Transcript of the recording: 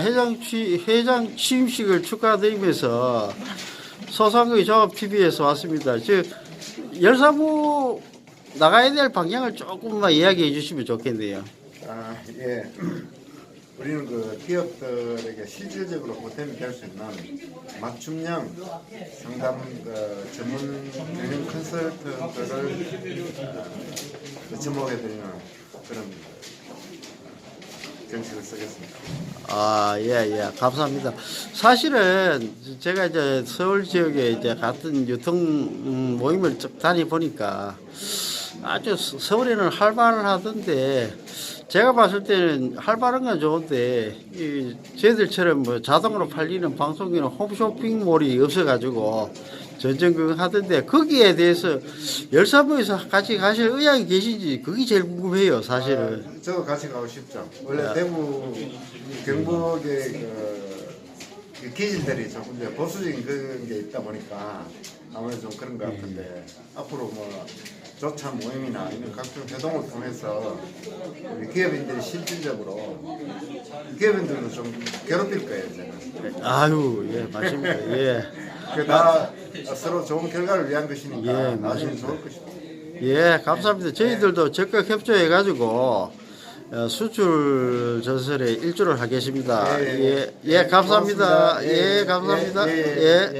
회장 취 회장 취임식을 축하드리면서 소상공인 종합 TV에서 왔습니다. 저 열사무 나가야 될 방향을 조금만 이야기해 주시면 좋겠네요. 아, 예. 우리는 그 기업들에게 실질적으로 보탬이 될 수 있는 맞춤형 상담 그 전문 경영 컨설턴트를 어, 지목해 드리는 그런 정책을 쓰겠습니다. 아, 예, 예. 감사합니다. 사실은 제가 이제 서울 지역에 이제 같은 유통 음, 모임을 쭉 다니보니까 아주 서- 서울에는 활발하던데 제가 봤을 때는 활발한 건 좋은데 이 저희들처럼 뭐 자동으로 팔리는 방송이나 홈쇼핑몰이 없어가지고 전전긍긍하던데 거기에 대해서 열사부에서 같이 가실 의향이 계신지 그게 제일 궁금해요, 사실은. 아, 저도 같이 가고 싶죠. 원래 네. 대구 경북의 그, 그 기질들이 조금 이제 보수적인 그런 게 있다 보니까 아무래도 좀 그런 것 같은데 앞으로 뭐 조차 모임이나 이런 각종 회동을 통해서 우리 기업인들이 실질적으로 기업인들도 좀 괴롭힐 거예요, 저는. 아유, 예, 맞습니다. 예. 그다 서로 좋은 결과를 위한 것이니까 예, 나중에 맞습니다. 좋을 것입니다. 예, 감사합니다. 저희들도 적극 협조해가지고 어, 수출 전설에 일조를 하겠습니다. 예, 예, 예. 예, 감사합니다. 고맙습니다. 예, 예, 감사합니다. 예, 예, 예.